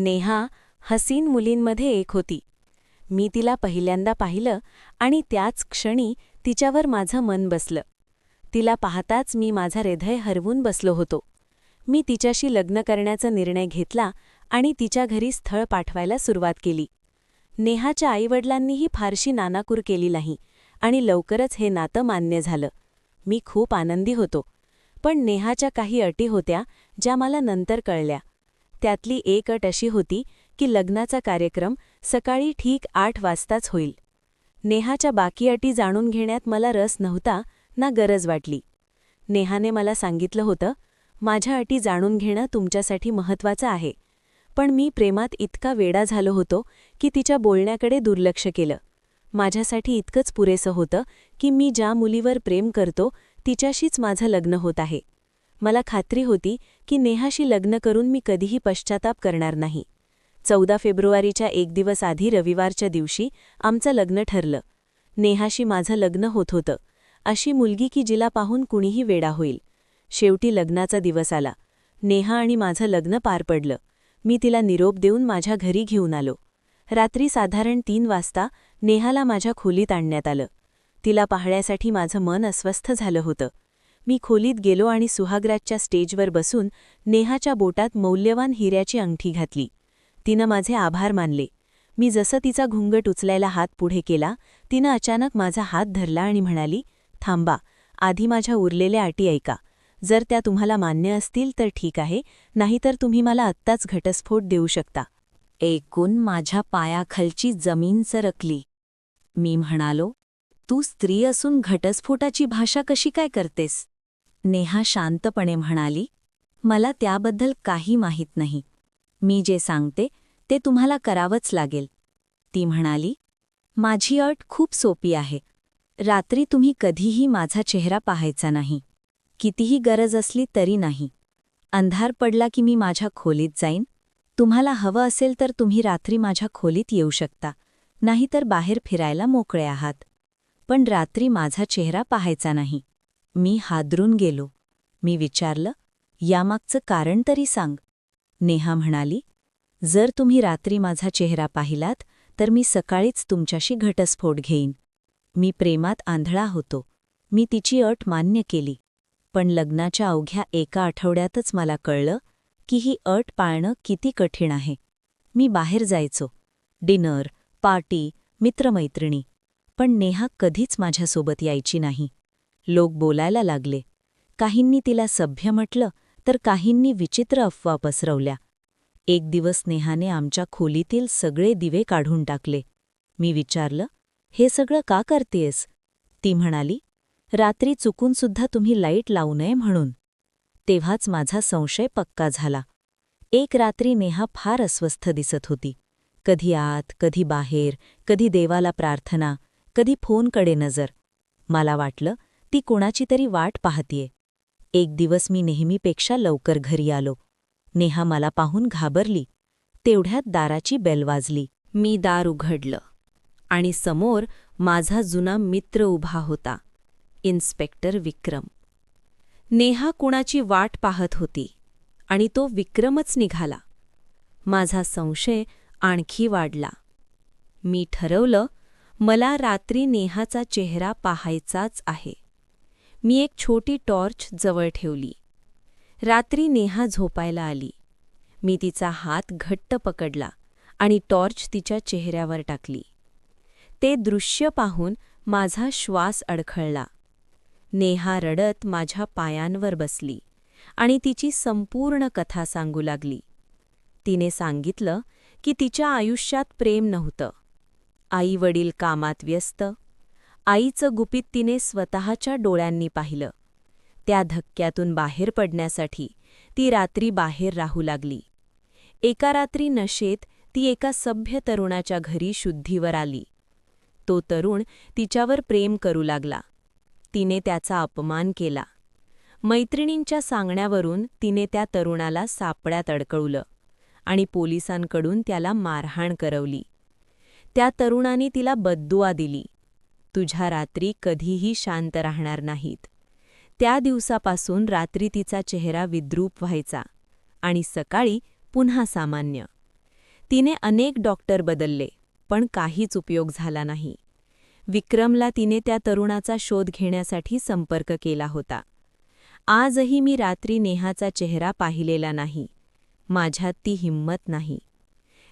नेहा हसीन मुलींमध्ये एक होती. मी तिला पहिल्यांदा पाहिलं आणि त्याच क्षणी तिच्यावर माझं मन बसलं. तिला पाहताच मी माझा हृदय हरवून बसलो होतो. मी तिच्याशी लग्न करण्याचा निर्णय घेतला आणि तिच्या घरी स्थळ पाठवायला सुरुवात केली. नेहाच्या आईवडिलांनीही फारशी नानाकूर केली नाही आणि लवकरच हे नातं मान्य झालं. मी खूप आनंदी होतो. पण नेहाच्या काही अटी होत्या ज्या मला नंतर कळल्या. त्यातली एक अट अशी होती की लग्नाचा कार्यक्रम सकाळी ठीक आठ वाजताच होईल. नेहाच्या बाकी अटी जाणून घेण्यात मला रस नव्हता ना गरज वाटली. नेहाने मला सांगितलं होतं माझ्या अटी जाणून घेणं तुमच्यासाठी महत्त्वाचं आहे. पण मी प्रेमात इतका वेडा झालो होतो की तिच्या बोलण्याकडे दुर्लक्ष केलं. माझ्यासाठी इतकंच पुरेसं होतं की मी ज्या मुलीवर प्रेम करतो तिच्याशीच माझं लग्न होत आहे. मला खात्री होती की नेहाशी लग्न करून मी कधीही पश्चाताप करणार नाही. चौदा फेब्रुवारीच्या एक दिवस आधी रविवारच्या दिवशी आमचं लग्न ठरलं. नेहाशी माझं लग्न होत होतं. अशी मुलगी की जिला पाहून कुणीही वेडा होईल. शेवटी लग्नाचा दिवस आला. नेहा आणि माझं लग्न पार पडलं. मी तिला निरोप देऊन माझ्या घरी घेऊन आलो. रात्री साधारण तीन वाजता नेहाला माझ्या खोलीत आणण्यात आलं. तिला पाहण्यासाठी माझं मन अस्वस्थ झालं होतं. मी खोलीत गेलो आणि सुहागराजच्या स्टेजवर बसून नेहाच्या बोटात मौल्यवान हिऱ्याची अंगठी घातली. तिनं माझे आभार मानले. मी जसं तिचा घुंगट उचलायला हात पुढे केला तिनं अचानक माझा हात धरला आणि म्हणाली थांबा आधी माझ्या उरलेल्या अटी ऐका. जर त्या तुम्हाला मान्य असतील तर ठीक आहे नाहीतर तुम्ही मला आत्ताच घटस्फोट देऊ शकता. एकूण माझ्या पायाखालची जमीन सरकली. मी म्हणालो तू स्त्री असून घटस्फोटाची भाषा कशी काय करतेस? नेहा शांतपणे म्हणाली मला त्याबद्दल काही माहीत नाही. मी जे सांगते ते तुम्हाला करावंच लागेल. ती म्हणाली माझी अट खूप सोपी आहे. रात्री तुम्ही कधीही माझा चेहरा पाहायचा नाही. कितीही गरज असली तरी नाही. अंधार पडला की मी माझ्या खोलीत जाईन. तुम्हाला हवं असेल तर तुम्ही रात्री माझ्या खोलीत येऊ शकता. नाहीतर बाहेर फिरायला मोकळे आहात. पण रात्री माझा चेहरा पाहायचा नाही. मी हादरून गेलो. मी विचारलं यामागचं कारण तरी सांग. नेहा म्हणाली जर तुम्ही रात्री माझा चेहरा पाहिलात तर मी सकाळीच तुमच्याशी घटस्फोट घेईन. मी प्रेमात आंधळा होतो. मी तिची अट मान्य केली. पण लग्नाच्या अवघ्या एका आठवड्यातच मला कळलं की ही अट पाळणं किती कठीण आहे. मी बाहेर जायचो. डिनर पार्टी मित्रमैत्रिणी. पण नेहा कधीच माझ्यासोबत यायची नाही. लोक बोलायला लागले. काहींनी तिला सभ्य म्हटलं तर काहींनी विचित्र अफवा पसरवल्या. एक दिवस नेहाने आमच्या खोलीतील सगळे दिवे काढून टाकले. मी विचारलं हे सगळं का करतेस ती म्हणाली रात्री चुकूनसुद्धा तुम्ही लाइट लावू नये म्हणून. तेव्हाच माझा संशय पक्का झाला. एक रात्री नेहा फार अस्वस्थ दिसत होती. कधी आत कधी बाहेर कधी देवाला प्रार्थना कधी फोनकडे नजर. मला वाटलं ती कोणाची तरी वाट पाहतीये. एक दिवस मी नेहमीपेक्षा लवकर घरी आलो. नेहा मला पाहून घाबरली. तेवढ्यात दाराची बेल वाजली. मी दार उघडलं. आणि समोर माझा जुना मित्र उभा होता. इन्स्पेक्टर विक्रम. नेहा कुणाची वाट पाहत होती. आणि तो विक्रमच निघाला. माझा संशय आणखी वाढला. मी ठरवलं मला रात्री नेहाचा चेहरा पाहायचाच आहे. मी एक छोटी टॉर्च जवळ ठेवली. रात्री नेहा झोपायला आली. मी तिचा हात घट्ट पकडला आणि टॉर्च तिच्या चेहऱ्यावर टाकली. ते दृश्य पाहून माझा श्वास अडखळला. नेहा रडत माझ्या पायांवर बसली आणि तिची संपूर्ण कथा सांगू लागली. तिने सांगितलं की तिच्या आयुष्यात प्रेम नव्हतं. आई वडील कामात व्यस्त आईचं गुपित तिने स्वतःच्या डोळ्यांनी पाहिलं. त्या धक्क्यातून बाहेर पडण्यासाठी ती रात्री बाहेर राहू लागली. एका रात्री नशेत ती एका सभ्य तरुणाच्या घरी शुद्धीवर आली. तो तरुण तिच्यावर प्रेम करू लागला. तिने त्याचा अपमान केला. मैत्रिणींच्या सांगण्यावरून तिने त्या तरुणाला सापड्यात अडकवलं आणि पोलिसांकडून त्याला मारहाण करवली. त्या तरुणाने तिला बद्दुआ दिली. तुझ्या रात्री कधीही शांत राहणार नाहीत. त्या दिवसापासून रात्री तिचा चेहरा विद्रूप व्हायचा आणि सकाळी पुन्हा सामान्य. तिने अनेक डॉक्टर बदलले पण काहीच उपयोग झाला नाही. विक्रमला तिने त्या तरुणाचा शोध घेण्यासाठी संपर्क केला होता. आजही मी रात्री नेहाचा चेहरा पाहिलेला नाही. माझ्यात ती हिंमत नाही.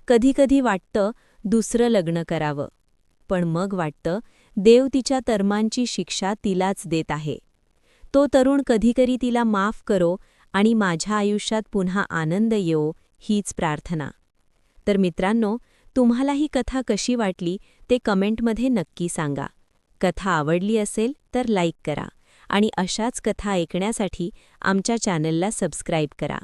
कधीकधी वाटतं दुसरं लग्न करावं पण मग वाटतं देव तिच्या तर्मांची शिक्षा तिलाच देत आहे. तो तरुण कधीकरी तिला माफ करो आणि माझ्या आयुष्यात पुन्हा आनंद येवो हीच प्रार्थना. तर मित्रांनो तुम्हाला ही कथा कशी वाटली ते कमेंटमध्ये नक्की सांगा. कथा आवडली असेल तर लाईक करा आणि अशाच कथा ऐकण्यासाठी आमच्या चॅनलला सबस्क्राईब करा.